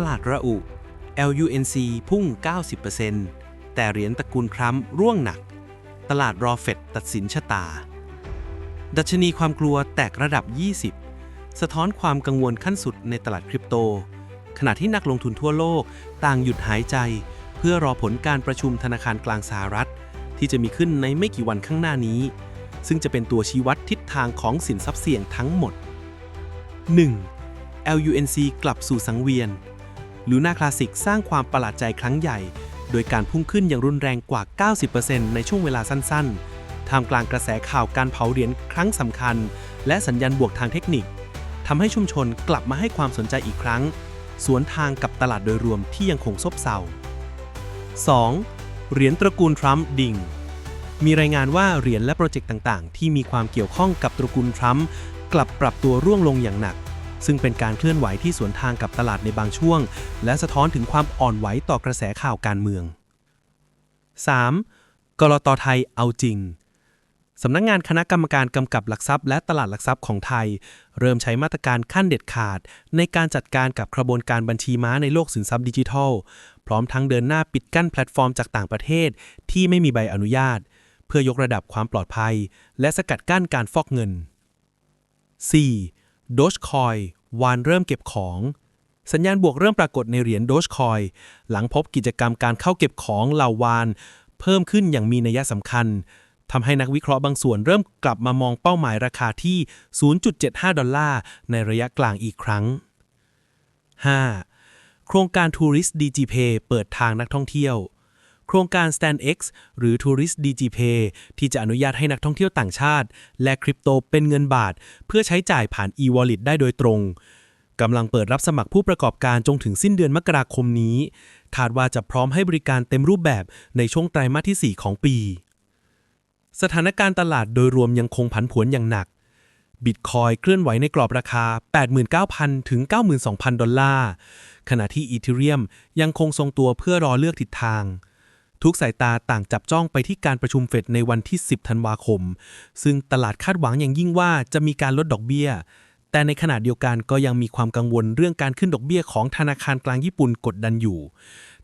ตลาดระอุ LUNC พุ่ง 90%แต่เหรียญตระกูลทรัมร่วงหนัก ตลาดรอเฟดตัดสินชะตา ดัชนีความกลัวแตกระดับ 20 สะท้อนความกังวลขั้นสุดในตลาดคริปโต ขณะที่นักลงทุนทั่วโลกต่างหยุดหายใจ เพื่อรอผลการประชุมธนาคารกลางสหรัฐ ที่จะมีขึ้นในไม่กี่วันข้างหน้านี้ ซึ่งจะเป็นตัวชี้วัดทิศทางของสินทรัพย์เสี่ยงทั้งหมด 1. LUNC กลับสู่สังเวียน ลูน่าคลาสสิกสร้างความประหลาดใจครั้งใหญ่ โดยการพุ่งขึ้นอย่างรุนแรงกว่า 90%ในช่วงเวลาสั้นๆ ท่ามกลางกระแสข่าวการเผาเหรียญครั้งสำคัญ และสัญญาณบวกทางเทคนิคทำให้ชุมชนกลับมาให้ความสนใจอีกครั้ง สวนทางกับตลาดโดยรวมที่ยังคงซบเซา 2. เหรียญตระกูลทรัมป์ดิ่ง มีรายงานว่าเหรียญและโปรเจกต์ต่างๆ ที่มีความเกี่ยวข้องกับตระกูลทรัมป์กลับปรับตัวร่วงลงอย่างหนัก ซึ่งเป็นการเคลื่อนไหวที่สวนทางกับตลาดในบางช่วง และสะท้อนถึงความอ่อนไหวต่อกระแสข่าวการเมือง 3. กรตไทยเอาจริงสำนักงงานคณะกรรมการกำกับหลักทรัพย์และตลาดหลักทรัพย์ของไทย เริ่มใช้มาตรการขั้นเด็ดขาด ในการจัดการกับกระบวนการบัญชีม้าในโลกสินทรัพย์ดิจิทัล พร้อมทั้งเดินหน้าปิดกั้นแพลตฟอร์มจากต่างประเทศ ที่ไม่มีใบอนุญาต เพื่อยกระดับความปลอดภัย และสกัดกั้นการฟอกเงิน 4. Dogecoin วานเริ่มเก็บของ สัญญาณบวกเริ่มปรากฏในเหรียญ Dogecoin หลังพบกิจกรรมการเข้าเก็บของเหล่าวาน เพิ่มขึ้นอย่างมีนัยสำคัญทำให้นักวิเคราะห์บางส่วนเริ่มกลับมามองเป้าหมายราคาที่ 0.75 ดอลลาร์ ในระยะกลางอีกครั้ง 5. โครงการ Tourist DigiPay เปิดทางนักท่องเที่ยว โครงการ StandX หรือ Tourist DigiPay ที่จะอนุญาตให้นักท่องเที่ยวต่างชาติ และคริปโตเป็นเงินบาท เพื่อใช้จ่ายผ่าน e-wallet ได้โดยตรงกำลังเปิดรับสมัครผู้ประกอบการจนถึงสิ้นเดือนมกราคมนี้คาดว่าจะพร้อมให้บริการเต็มรูปแบบในช่วงไตรมาสที่ 4 ของปี สถานการณ์ตลาดโดยรวมยังคงผันผวนอย่างหนักบิตคอยเคลื่อนไหวในกรอบราคา 89,000 ถึง 92,000 ดอลลาร์ ขณะที่อีเทเรียมยังคงทรงตัวเพื่อรอเลือกทิศทาง ทุกสายตาต่างจับจ้องไปที่การประชุมเฟดในวันที่ 10 ธันวาคม ซึ่งตลาดคาดหวังอย่างยิ่งว่าจะมีการลดดอกเบี้ย แต่ในขณะเดียวกันก็ยังมีความกังวลเรื่องการขึ้นดอกเบี้ยของธนาคารกลางญี่ปุ่นกดดันอยู่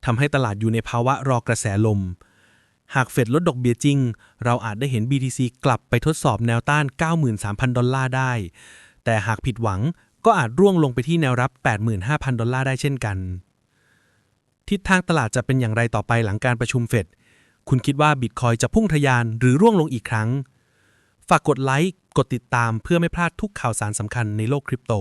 ทำให้ตลาดอยู่ในภาวะรอกระแสลม หากเฟดลดดอกเบี้ยจริง เราอาจได้เห็น BTC กลับไปทดสอบแนวต้าน 93,000 ดอลลาร์ได้ แต่หากผิดหวังก็อาจร่วงลงไปที่แนวรับ 85,000 ดอลลาร์ได้เช่นกัน ทิศทางตลาดจะเป็นอย่างไรต่อไปหลังการประชุมเฟด คุณคิดว่าบิตคอยจะพุ่งทะยานหรือร่วงลงอีกครั้ง ฝากกดไลค์ กดติดตามเพื่อไม่พลาดทุกข่าวสารสำคัญในโลกคริปโต